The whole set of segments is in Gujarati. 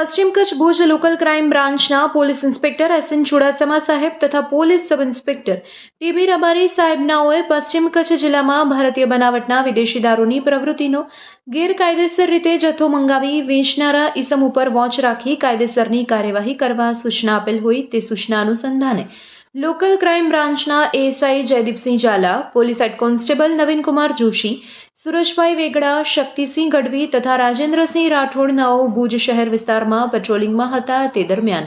પશ્ચિમ કચ્છ ભુજ લોકલ ક્રાઇમ બ્રાન્ચના police inspector S N Chudasama સાહેબ તથા police sub inspector T B Rabari સાહેબનાઓએ પશ્ચિમ કચ્છ જિલ્લામાં ભારતીય બનાવટના વિદેશી દારૂની પ્રવૃત્તિનો ગેરકાયદેસર રીતે જથ્થો મંગાવી વેચનારા ઇસમ ઉપર વોચ રાખી કાયદેસરની કાર્યવાહી કરવા સૂચના આપેલ હોય તે સૂચના અનુસંધાને લોકલ ક્રાઇમ બ્રાન્ચના ASI Jaydeepsinh Jhala, police head constable Navinkumar Joshi, Sureshbhai Vegda, Shaktisinh Gadhvi તથા રાજેન્દ્રસિંહ રાઠોડ નાઓ ભુજ શહેર વિસ્તારમાં પેટ્રોલિંગમાં હતા તે દરમિયાન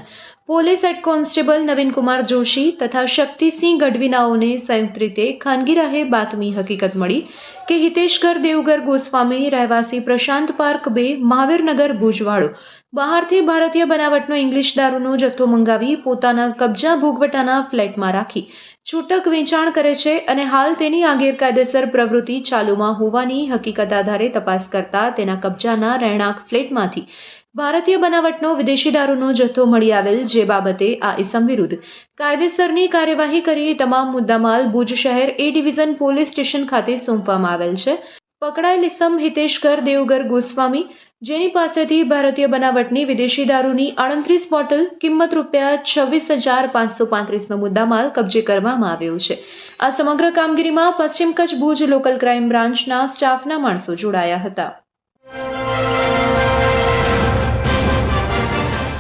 police head constable Navinkumar Joshi તથા શક્તિસિંહ ગઢવીનાઓને સંયુક્ત રીતે ખાનગી રાહે બાતમી હકીકત મળી કે હિતેશગર દેવગર ગોસ્વામી રહેવાસી પ્રશાંત પાર્ક બે મહાવીરનગર ભુજવાળો. બહારથી ભારતીય બનાવટનો ઇંગ્લિશ દારૂનો જથ્થો મંગાવી પોતાના કબજા ભોગવટાના ફ્લેટમાં રાખી છૂટક વેચાણ કરે છે અને હાલ તેની આ ગેરકાયદેસર પ્રવૃત્તિ ચાલુમાં હોવાની હકીકત આધારે તપાસ કરતા તેના કબજાના રહેણાંક ફ્લેટમાંથી ભારતીય બનાવટનો વિદેશી દારૂનો જથ્થો મળી આવેલ જે બાબતે આ ઇસમ વિરુદ્ધ કાયદેસરની કાર્યવાહી કરી તમામ મુદ્દામાલ ભુજ શહેર એ ડિવિઝન પોલીસ સ્ટેશન ખાતે સોંપવામાં આવેલ છે. પકડાયેલ ઇસમ હિતેશકર દેવગર ગોસ્વામી, જેની પાસેથી ભારતીય બનાવટની વિદેશી દારૂની અડત્રીસ બોટલ કિંમત રૂપિયા છવ્વીસ હજાર પાંચસો પાંત્રીસનો મુદ્દામાલ કબજે કરવામાં આવ્યો છે. આ સમગ્ર કામગીરીમાં પશ્ચિમ કચ્છ ભુજ લોકલ ક્રાઇમ બ્રાન્ચના સ્ટાફના માણસો જોડાયા હતા.